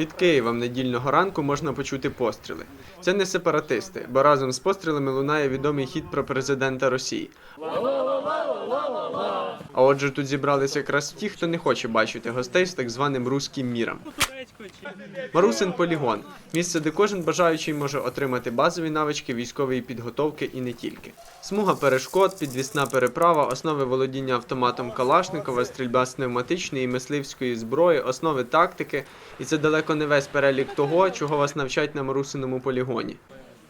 Під Києвом недільного ранку можна почути постріли. Це не сепаратисти, бо разом з пострілами лунає відомий хід про президента Росії. А отже, тут зібралися якраз ті, хто не хоче бачити гостей з так званим руським міром. Марусин полігон місце, де кожен бажаючий може отримати базові навички військової підготовки і не тільки. Смуга перешкод, підвісна переправа, основи володіння автоматом Калашникова, стрільба з пневматичної і мисливської зброї, основи тактики. І це далеко не весь перелік того, чого вас навчать на Марусиному полігоні.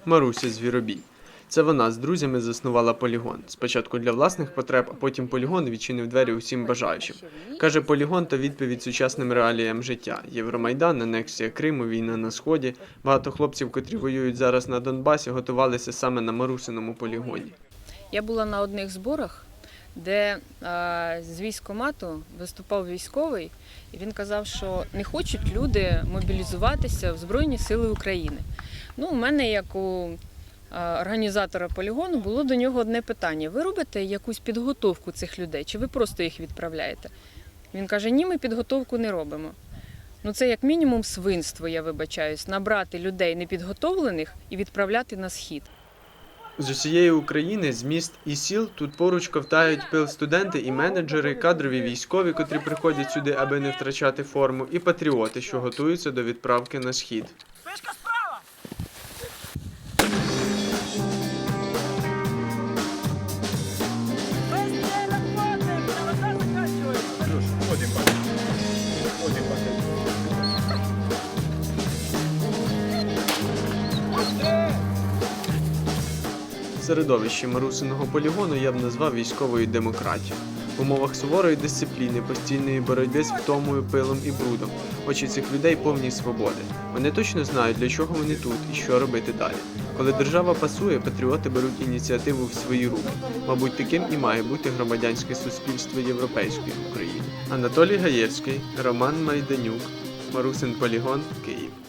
Маруся Звіробій. Це вона з друзями заснувала полігон. Спочатку для власних потреб, а потім полігон відчинив двері усім бажаючим. Каже, полігон то відповідь сучасним реаліям життя. Євромайдан, анексія Криму, війна на сході. Багато хлопців, котрі воюють зараз на Донбасі, готувалися саме на Марусиному полігоні. Я була на одних зборах, де е, з військомату виступав військовий, і він казав, що не хочуть люди мобілізуватися в Збройні Сили України. Ну, у мене, як у організатора полігону, було до нього одне питання: ви робите якусь підготовку цих людей, чи ви просто їх відправляєте? Він каже: ні, ми підготовку не робимо. Ну, це як мінімум свинство, я вибачаюсь, набрати людей непідготовлених і відправляти на схід. З усієї України, з міст і сіл тут поруч ковтають пил студенти і менеджери, кадрові військові, котрі приходять сюди, аби не втрачати форму, і патріоти, що готуються до відправки на схід. Середовище Марусиного полігону я б назвав військовою демократією. В умовах суворої дисципліни, постійної боротьби з втомою, пилом і брудом. Очі цих людей повні свободи. Вони точно знають, для чого вони тут і що робити далі. Коли держава пасує, патріоти беруть ініціативу в свої руки. Мабуть, таким і має бути громадянське суспільство європейської України. Анатолій Гаєвський, Роман Майданюк, Марусин Полігон, Київ.